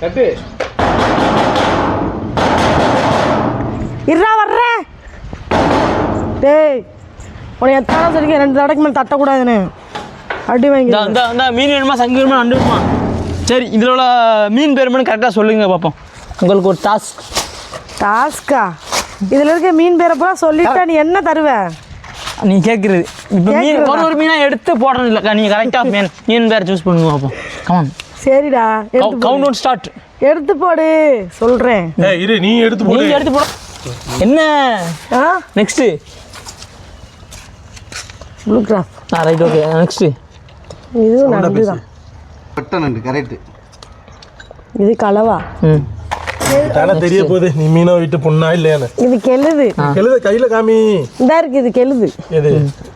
கட்டு இருடா வர்றேன் டேய் உனக்கு எத்தனை சொல்லிக்க ரெண்டு தடவைக்கு மேலே தட்டக்கூடாதுன்னு. அடி வாங்கி இந்த இந்த மீன் வேணுமா? சங்கு வேணுமா? நண்டு வேணுமா? சரி இதில் உள்ள மீன் பேர் கரெக்டாக சொல்லுங்க பார்ப்போம் உங்களுக்கு ஒரு டாஸ்க் டாஸ்கா இதில் இருக்க மீன் பேரை பூரா சொல்லிட்டா நீ என்ன தருவ? நீ கேட்குறது இப்போ மீன்? ஒரு ஒரு மீனாக எடுத்து போடணும் இல்லைக்கா. நீங்கள் கரெக்டாக மீன் மீன் பேர் சூஸ் பண்ணுங்க பார்ப்போம் கமான் சரிடா. கவுண்ட் ஒன் ஸ்டார்ட் எடுத்து போடு சொல்கிறேன் ஏ இரு நீ எடுத்து போடு. நீங்கள் எடுத்து போட என்ன? ஆ? நெக்ஸ்ட்டு ப்ளூ கிராஃப் ஆ ரைட் ஓகே நெக்ஸ்ட்டு இதுவும் நண்டு தான் பட்டை நண்டு கரெக்டு இது கலவா. ம். தானே தெரிய போகுது நீ மீனை விட்டு பொண்ணா இல்லையான்னு இது கெழுது. கெழுத கையில காமி. இந்த இருக்கு இது கெழுது. எது?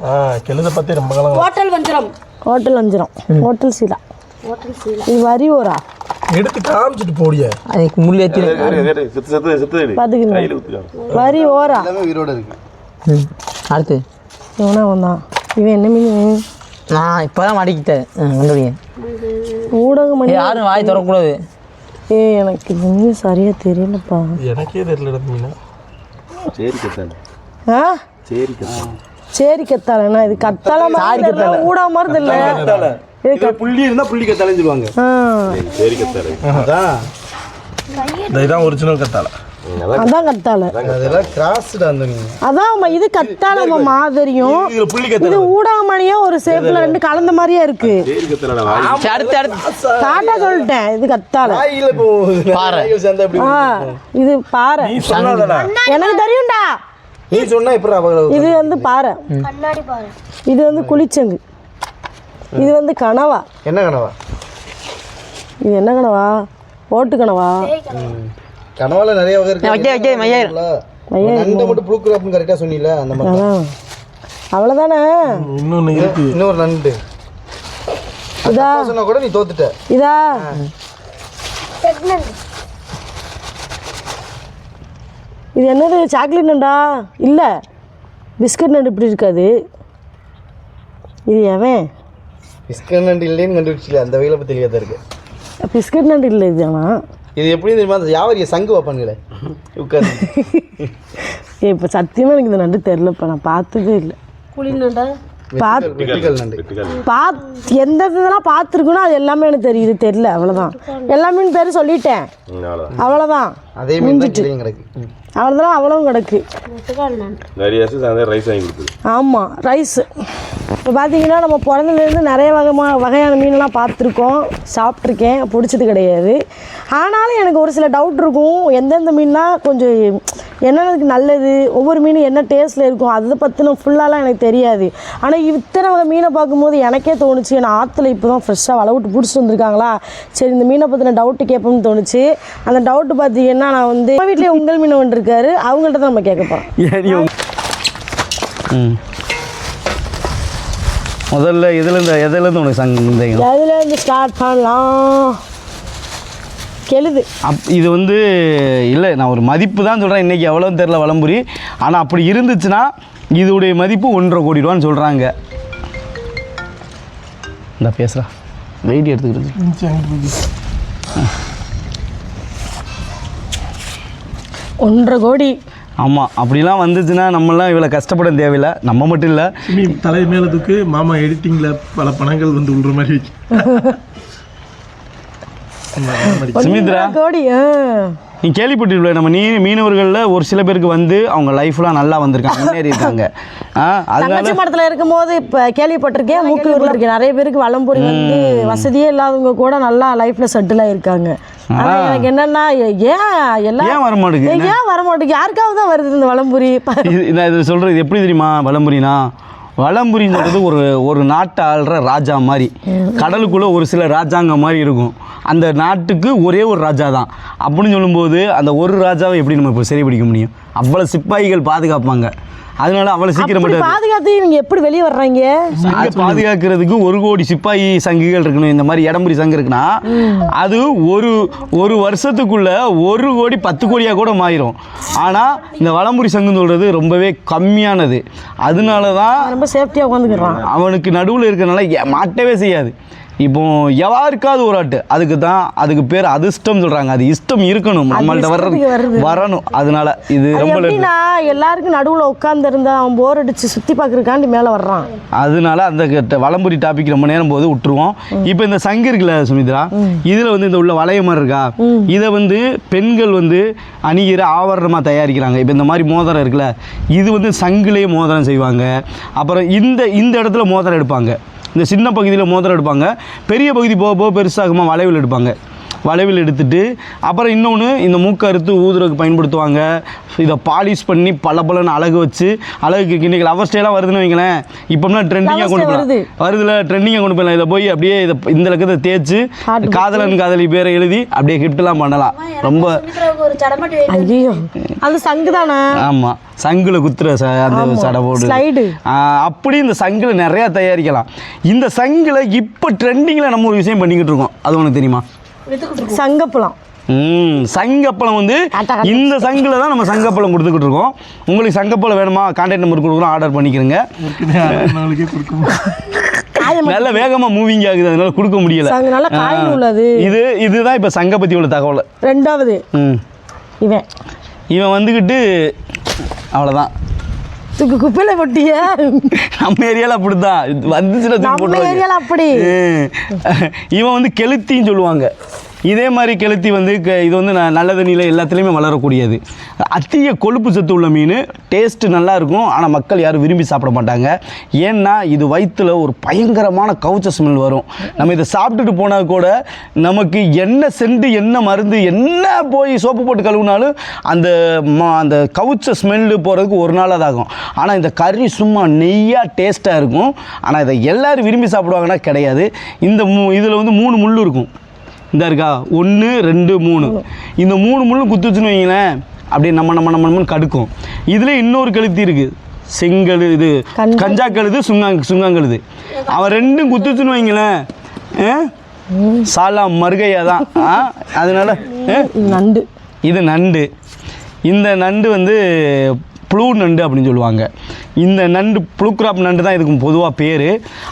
ஆ கெழுத பத்தி ரொம்ப காலம் ஹோட்டல் வஞ்சிரம். ஹோட்டல் சீலா ஹோட்டல் சீலா. இது வரி ஓரா. எடுத்து காமிச்சிட்டு போடிய. அதுக்கு முள் ஏற்றி பார்த்துக்கிறேன் வரி ஓரா. எல்லாமே உயிரோட இருக்கு. அடுத்து. இவனா வந்தான் இவன் என்ன மீன்? நான் இப்போ தான் மாட்டிக்கிட்டேன் கண்டுபிடிங்க. ஊடக மணி யாரும் வாய் திறக்கக்கூடாது. ஏய் எனக்கு இன்னும் சரியா தெரியலப்பா. எனக்கே தெரியல மீனா. சரி கத்தால ஆ? சரி கத்தால சரி கத்தாலண்ணா இது கத்தால மாதிரி தெரியல. ஊடக மாதிரி கத்- புள்ளி இருந்தா புள்ளி அதான். இந்த இதான் ஒரிஜினல் கத்தால அதான் கத்தால அதான் அம்மா, இது புள்ளி இது கத்தால ஊடகமணியா ஒரு சேஃப்ல ரெண்டு கலந்த மாதிரியே இருக்கு. சரி, அடுத்து அடுத்து. காட்டா சொல்லிட்டேன் இது கத்தால பாறை. இது பாறை. எனக்கு தெரியும்டா. இது வந்து பாறை. இது வந்து குளிச்சங்கு. இது வந்து கனவா. என்ன கனவா? இது என்ன கனவா? ஓட்டு கனவா? கனவால நிறைய வகை இருக்கு. வைக்க, வைக்க, மையாயிரம். நண்டை மட்டும் ப்ளூ கிராப்னு கரெக்டா சொன்னீல அந்த மாதிரி அவ்வளோதானே இன்னொன்னு இருக்கு. இன்னொரு நண்டு. இதா. சொன்னா கூட நீ தோத்துட்ட. இதா. இது என்னது? சாக்லேட் நண்டா? இல்லை. பிஸ்கட் நண்டு இப்படி இருக்காது. இது எவன்? பிஸ்கட் நண்டு இல்லைன்னு கண்டுபிடிச்சில அந்த வகையில பத்தி தெரியாத இருக்கு. பிஸ்கட் நண்டு இல்லை இது ஆனால் இது எப்படி தெரியுமா? அந்த யாவரிய சங்கு வைப்பானுங்களே. உட்காந்து இப்போ சத்தியமாக எனக்கு இந்த நண்டு தெரிலப்பா நான் பார்த்ததே இல்லை. பார்த்து வெட்டிக்கல் நண்டு. பாத் எந்த இதெல்லாம் பார்த்துருக்கணும் அது எல்லாமே எனக்கு தெரியுது. தெரில அவ்வளோதான் எல்லாமே பேர் சொல்லிட்டேன். அவ்வளோதான் அதே அவ்வளோதான் அவ்வளவும் கிடக்கு. ஆமாம் ரைஸ் இப்போ பார்த்தீங்கன்னா நம்ம பிறந்ததுலேருந்து நிறைய வகைமா வகையான மீன்லாம் பார்த்துருக்கோம் சாப்பிட்ருக்கேன் பிடிச்சது கிடையாது. ஆனாலும் எனக்கு ஒரு சில டவுட் இருக்கும். எந்தெந்த மீன்னா கொஞ்சம் என்னென்னதுக்கு நல்லது ஒவ்வொரு மீனும் என்ன டேஸ்ட்டில் இருக்கும் அதை பற்றின ஃபுல்லாலாம் எனக்கு தெரியாது. ஆனால் இத்தனை வகை மீனை பார்க்கும்போது எனக்கே தோணுச்சு நான் ஆற்றுல இப்போ தான் ஃப்ரெஷ்ஷாக வலை விட்டு பிடிச்சிட்டு வந்திருக்காங்களா? சரி இந்த மீனை பற்றின டவுட்டு கேட்போம்னு தோணுச்சு. அந்த டவுட்டு பார்த்தீங்கன்னா நான் வந்து வீட்லேயே உங்கள் மீனை ஒன்று இருக்காரு அவங்கள்ட்ட தான் நம்ம கேட்க போகிறோம் ம். முதல்ல இதுலேருந்து எதுலேருந்து உனக்கு சந்தேகம் எதுலேருந்து ஸ்டார்ட் பண்ணலாம்? கெழுது அப் இது வந்து இல்லை நான் ஒரு மதிப்பு தான் சொல்கிறேன் இன்றைக்கி எவ்வளோன்னு தெரில வளம்புரி ஆனால் அப்படி இருந்துச்சுன்னா இதோடைய மதிப்பு ஒன்றரை கோடி ரூபான்னு சொல்கிறாங்க இந்த பேசுகிறா வெயிட் எடுத்துக்கிறது ஒன்றரை கோடி. ஆமாம் அப்படிலாம் வந்துச்சுன்னா நம்மளாம் இவ்வளோ கஷ்டப்பட தேவையில்லை. நம்ம மட்டும் இல்லை. சிமி தலை மேல தூக்கு மாமா எடிட்டிங்ல பல பணங்கள் வந்து விழுற மாதிரி சுமித்ரா நீ கேள்விப்பட்டிருப்ப நம்ம நீ மீனவர்களில் ஒரு சில பேருக்கு வந்து அவங்க லைஃப்லாம் நல்லா வந்திருக்காங்க முன்னேறி இருக்காங்க தங்கச்சி மடத்தில் இருக்கும்போது இப்போ கேள்விப்பட்டிருக்கேன் மூக்கூரில் இருக்கேன் நிறைய பேருக்கு வளம்புரி வந்து வசதியே இல்லாதவங்க கூட நல்லா லைஃப்பில் செட்டில் ஆயிருக்காங்க. ஆனால் எனக்கு என்னன்னா ஏன் எல்லாம் ஏன் வர மாட்டேங்குது? ஏன் வர மாட்டேங்குது யாருக்காவது தான் வருது இந்த வளம்புரி நான் இது சொல்கிறது எப்படி தெரியுமா வலம்புரினா? வலம்புரின்றது ஒரு ஒரு நாட்டை ஆள்ற ராஜா மாதிரி. கடலுக்குள்ளே ஒரு சில ராஜாங்க மாதிரி இருக்கும். அந்த நாட்டுக்கு ஒரே ஒரு ராஜா தான். அப்படின்னு சொல்லும்போது அந்த ஒரு ராஜாவை எப்படி நம்ம இப்போ சரி பிடிக்க முடியும்? அவ்வளோ சிப்பாய்கள் பாதுகாப்பாங்க. அதனால அவ்வளோ சீக்கிரம் பாதுகாத்து இவங்க எப்படி வெளியே வர்றாங்க? பாதுகாக்கிறதுக்கு ஒரு கோடி சிப்பாயி சங்குகள் இருக்கணும். இந்த மாதிரி இடம்புரி சங்கு இருக்குன்னா அது ஒரு ஒரு வருஷத்துக்குள்ள ஒரு கோடி பத்து கோடியாக கூட மாறிடும் ஆனால் இந்த வலம்புரி சங்குன்னு சொல்கிறது ரொம்பவே கம்மியானது. அதனால தான் ரொம்ப சேஃப்டியாக உட்காந்துக்கிறான் அவனுக்கு நடுவில் இருக்கிறனால ஏ- மாட்டவே செய்யாது. இப்போ யாருக்காவது ஒரு ஆட்டு அதுக்கு தான் அதுக்கு பேர் அதிர்ஷ்டம் சொல்கிறாங்க அது இஷ்டம் இருக்கணும். நம்மள்ட்ட வர்றது. வரணும். அதனால இது ரொம்ப எல்லாருக்கும் நடுவுல உட்கார்ந்து இருந்தா அவன் போர் அடிச்சு சுத்தி பாக்குறதுக்காண்டி மேல வர்றான். அதனால அந்த கெட்ட வலம்புரி டாபிக் ரொம்ப நேரம் போது விட்டுருவோம். இப்போ இந்த சங்கு இருக்குல்ல சுமித்ரா? இதில் வந்து இந்த உள்ள வளைய மாதிரி இருக்கா? இதை வந்து பெண்கள் வந்து அணிகிற ஆவரணமாக தயாரிக்கிறாங்க. இப்போ இந்த மாதிரி மோதிரம் இருக்குல்ல இது வந்து சங்குலேயே மோதிரம் செய்வாங்க. அப்புறம் இந்த இந்த இடத்துல மோதிரம் எடுப்பாங்க. இந்த சின்ன பகுதியில் மோதிரம் எடுப்பாங்க. பெரிய பகுதி போக போக பெருசாகுமா வளைவில் எடுப்பாங்க. வளைவில் எடுத்துட்டு அப்புறம் இன்னொன்று இந்த மூக்கை அறுத்து ஊதுறதுக்கு பயன்படுத்துவாங்க. இதை பாலிஷ் பண்ணி பல அழகு வச்சு அழகுக்கு இன்றைக்கி லவர் ஸ்டைலாக வருதுன்னு வைங்களேன். இப்போம்னா ட்ரெண்டிங்காக கொண்டு போகலாம் வருது. வருதுல ட்ரெண்டிங்காக கொண்டு போகலாம் இதை போய் அப்படியே இதை இந்த லக்கத்தை தேய்ச்சி காதலன் காதலி பேரை எழுதி அப்படியே கிஃப்ட்லாம் பண்ணலாம். ரொம்ப சுமித்ராவுக்கு ஒரு சடமட்டி வேணும். ஐயோ அது சங்கு தானே? ஆமாம் சங்குல குத்துற ச அந்த. சடை போடு. அப்படி இந்த சங்குல நிறையா தயாரிக்கலாம். இந்த சங்குல இப்போ ட்ரெண்டிங்கில் நம்ம ஒரு விஷயம் பண்ணிக்கிட்டு இருக்கோம். அது உனக்கு தெரியுமா? சங்கப்பழம். ம் சங்கப்பழம் வந்து. இந்த சங்கில் தான் நம்ம சங்கப்பழம் கொடுத்துக்கிட்டு இருக்கோம் உங்களுக்கு சங்கப்பழம் வேணுமா கான்டாக்ட் நம்பர் கொடுக்குறோம் ஆர்டர் பண்ணிக்கிறங்க. நல்ல வேகமாக மூவிங் ஆகுது அதனால கொடுக்க முடியல. உள்ளது. இது இதுதான் இப்போ சங்க பற்றி உள்ள தகவல். ரெண்டாவது. ம். இவன். இவன் வந்துக்கிட்டு அவ்வளோதான் தூக்கு குப்பையில பொட்டிய நம்ம ஏரியாவில் அப்படித்தான் வந்துச்சுன்னா நம்ம. ஏரியால அப்படி. இவன் வந்து கெளுத்தின்னு சொல்லுவாங்க இதே மாதிரி கெளுத்தி வந்து க- இது வந்து ந- நல்ல தண்ணியில் எல்லாத்துலேயுமே வளரக்கூடியது. அதிக கொழுப்பு சத்து உள்ள மீன் டேஸ்ட்டு நல்லாயிருக்கும் ஆனால் மக்கள் யாரும் விரும்பி சாப்பிட மாட்டாங்க. ஏன்னா இது வயிற்றில் ஒரு பயங்கரமான கவுச்ச ஸ்மெல் வரும். நம்ம இதை சாப்பிட்டுட்டு போனால் கூட நமக்கு என்ன செண்டு என்ன மருந்து என்ன போய் சோப்பு போட்டு கழுவுனாலும் அந்த அந்த கவுச்ச ஸ்மெல்லு போகிறதுக்கு ஒரு நாள் அது ஆகும். ஆனால் இந்த கறி சும்மா நெய்யாக டேஸ்ட்டாக இருக்கும். ஆனால் இதை எல்லோரும் விரும்பி சாப்பிடுவாங்கன்னா கிடையாது. இந்த மூ இதில் வந்து மூணு முள் இருக்கும். இந்த இருக்கா? ஒன்று ரெண்டு மூணு. இந்த மூணு முள்ளும் குத்துச்சுன்னு வைங்களேன். அப்படியே நம்ம நம்ம நம்ம நம்மன்னு கடுக்கும். இதில் இன்னொரு கழுத்தி இருக்குது செங்கழு இது கஞ்சா. கழுது சுங்கா சுங்காங்கழுது அவன் ரெண்டும் குத்துச்சுன்னு வைங்களேன்? சாலா மருகையா தான்? அதனால? நண்டு. இது நண்டு. இந்த நண்டு வந்து புழு நண்டு அப்படின்னு சொல்லுவாங்க. இந்த நண்டு புழு கிராப் நண்டு தான் இதுக்கு பொதுவாக பேர்.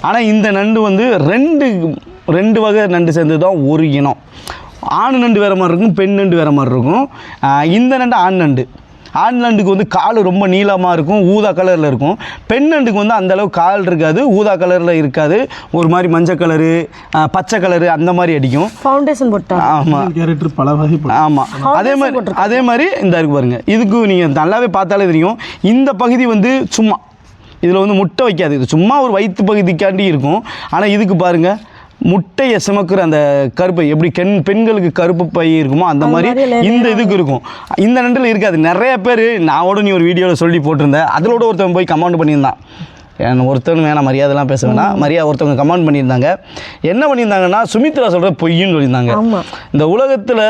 ஆனால் இந்த நண்டு வந்து ரெண்டு ரெண்டு வகை நண்டு சேர்ந்தது தான் ஒரு இனம். ஆண் நண்டு வேறு மாதிரி இருக்கும் பெண் நண்டு வேறு மாதிரி இருக்கும். இந்த நண்டு ஆண் நண்டு. ஆண் நண்டுக்கு வந்து கால் ரொம்ப நீளமாக இருக்கும் ஊதா கலரில் இருக்கும். பெண் நண்டுக்கு வந்து அந்த அளவு கால் இருக்காது ஊதா கலரில் இருக்காது. ஒரு மாதிரி மஞ்சள் கலரு பச்சை கலரு அந்த மாதிரி அடிக்கும். ஃபவுண்டேஷன் போட்டா? ஆமாம் கேரக்டர் பல வகை ஆமாம் அதே மாதிரி அதே மாதிரி இந்த இருக்கு பாருங்க. இதுக்கு நீங்கள் நல்லாவே பார்த்தாலே தெரியும். இந்த பகுதி வந்து சும்மா. இதில் வந்து முட்டை வைக்காது. இது சும்மா ஒரு வயிற்று பகுதிக்காண்டி இருக்கும். ஆனால் இதுக்கு பாருங்க முட்டையை சுமக்கிற அந்த கருப்பை எப்படி பெண் பெண்களுக்கு கருப்பு பை இருக்குமோ அந்த மாதிரி இந்த இதுக்கு இருக்கும். இந்த நண்டில் இருக்காது. நிறைய பேர் நான் நீ ஒரு வீடியோவில் சொல்லி போட்டிருந்தேன். அதிலோட ஒருத்தன் போய் கமெண்ட் பண்ணியிருந்தான். ஒருத்தன் வேணாம் மரியாதைலாம் பேச வேணாம். மரியாதை ஒருத்தவங்க கமெண்ட் பண்ணியிருந்தாங்க. என்ன பண்ணியிருந்தாங்கன்னா சுமித்ரா சொல்கிற பொய்ன்னு சொல்லியிருந்தாங்க. இந்த உலகத்தில்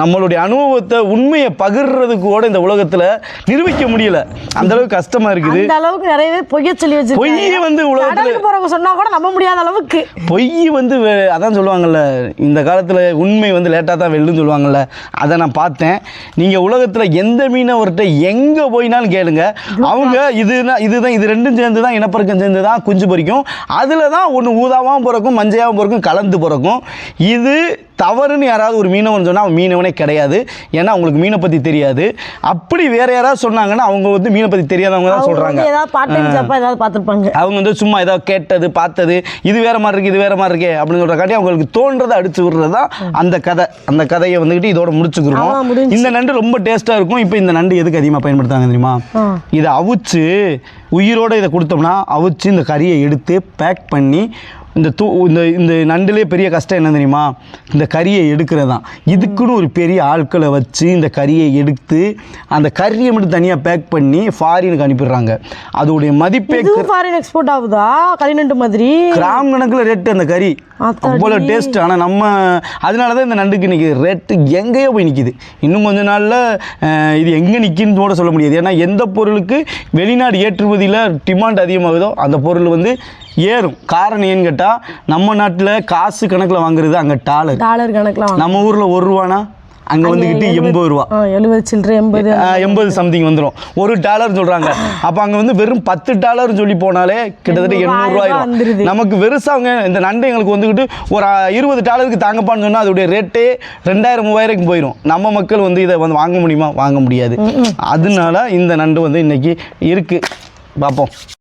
நம்மளுடைய அனுபவத்தை உண்மையை பகிர்றதுக்கு கூட இந்த உலகத்தில் நிரூபிக்க முடியல. அந்த அளவுக்கு கஷ்டமாக இருக்குது. அந்த அளவுக்கு நிறைய பேர் பொய்ய சொல்லி பொய் வச்சிருக்காங்க வந்து உலகத்தில் கடலுக்கு போறவங்க சொன்னா கூட நம்ப முடியாத அளவுக்கு. பொய் வந்து அதான் சொல்லுவாங்கல்ல இந்த காலத்தில் உண்மை வந்து லேட்டாக தான் வெல்லுன்னு சொல்லுவாங்கல்ல அதை நான் பார்த்தேன். நீங்கள் உலகத்தில் எந்த மீனவர்கிட்ட எங்கே போயினாலும் கேளுங்க. அவங்க இதுதான் இதுதான் இது ரெண்டும் சேர்ந்து தான் இனப்பெருக்கம் சேர்ந்து தான் குஞ்சு பொரிக்கும் அதில் தான் ஒன்று ஊதாவாகவும் பிறக்கும் மஞ்சையாகவும் பிறக்கும் கலந்து பிறக்கும். இது தவறுன்னு யாராவது ஒரு மீனவன் சொன்னால் அவன் மீனவனே கிடையாது. ஏன்னா அவங்களுக்கு மீனை பற்றி தெரியாது. அப்படி வேற யாராவது சொன்னாங்கன்னா அவங்க வந்து மீனை பற்றி தெரியாதவங்க தான் சொல்கிறாங்க ஏதாவது பார்த்துருப்பாங்க. அவங்க வந்து சும்மா ஏதாவது கேட்டது பார்த்தது இது வேற மாதிரி இருக்கு இது வேற மாதிரி இருக்கே அப்படின்னு சொல்றக்காட்டி அவங்களுக்கு தோன்றதை அடிச்சு விடுறது தான் அந்த கதை. அந்த கதையை வந்துக்கிட்டு இதோட முடிச்சுக்கிறோம். இந்த நண்டு ரொம்ப டேஸ்ட்டாக இருக்கும். இப்போ இந்த நண்டு எதுக்கு அதிகமாக பயன்படுத்துறாங்க தெரியுமா. இதை அவிச்சு உயிரோட இதை கொடுத்தோம்னா அவிச்சு இந்த கறியை எடுத்து பேக் பண்ணி இந்த தூ இந்த இந்த நண்டுலேயே பெரிய கஷ்டம் என்ன தெரியுமா? இந்த கறியை எடுக்கிறது தான் இதுக்குன்னு ஒரு பெரிய ஆட்களை வச்சு இந்த கறியை எடுத்து அந்த கறியை மட்டும் தனியாக பேக் பண்ணி ஃபாரினுக்கு அனுப்பிடுறாங்க. அதோடைய மதிப்பே ஃபாரின் எக்ஸ்போர்ட் ஆகுதா? கலிநண்டு மாதிரி? கிராம் கணக்கில் ரேட்டு அந்த கறி. அவ்வளோ டேஸ்ட் ஆனால் நம்ம அதனால தான் இந்த நண்டுக்கு நிற்கிது ரேட்டு எங்கேயோ போய் நிற்கிது இன்னும் கொஞ்ச நாளில் இது எங்கே நிற்கின்னு கூட சொல்ல முடியாது. ஏன்னா எந்த பொருளுக்கு வெளிநாடு ஏற்றுமதியில் டிமாண்ட் அதிகமாகுதோ அந்த பொருள் வந்து ஏறும். காரணம் ஏன்னு கேட்டால் நம்ம நாட்டில் காசு கணக்கில் வாங்குறது அங்கே டாலர். டாலர் கணக்குல நம்ம ஊரில் ஒரு ரூபானா அங்கே வந்துக்கிட்டு எண்பது ரூபா. எழுபது சில்லற எண்பது எண்பது சம்திங் வந்துடும் ஒரு டாலர் சொல்கிறாங்க அப்போ அங்கே வந்து வெறும் பத்து டாலர்னு சொல்லி போனாலே கிட்டத்தட்ட எண்ணூறு, எண்ணூறுரூவா ஆயிரம் வந்துருது. ஆயிரும் நமக்கு வெறுசாங்க. இந்த நண்டு எங்களுக்கு வந்துக்கிட்டு ஒரு இருபது டாலருக்கு தாங்கப்பான்னு சொன்னால் அதோடைய ரேட்டே ரெண்டாயிரம் மூவாயிரம் போயிடும் நம்ம மக்கள் வந்து இதை வந்து வாங்க முடியுமா? வாங்க முடியாது. அதனால இந்த நண்டு வந்து இன்னைக்கு இருக்குது பார்ப்போம்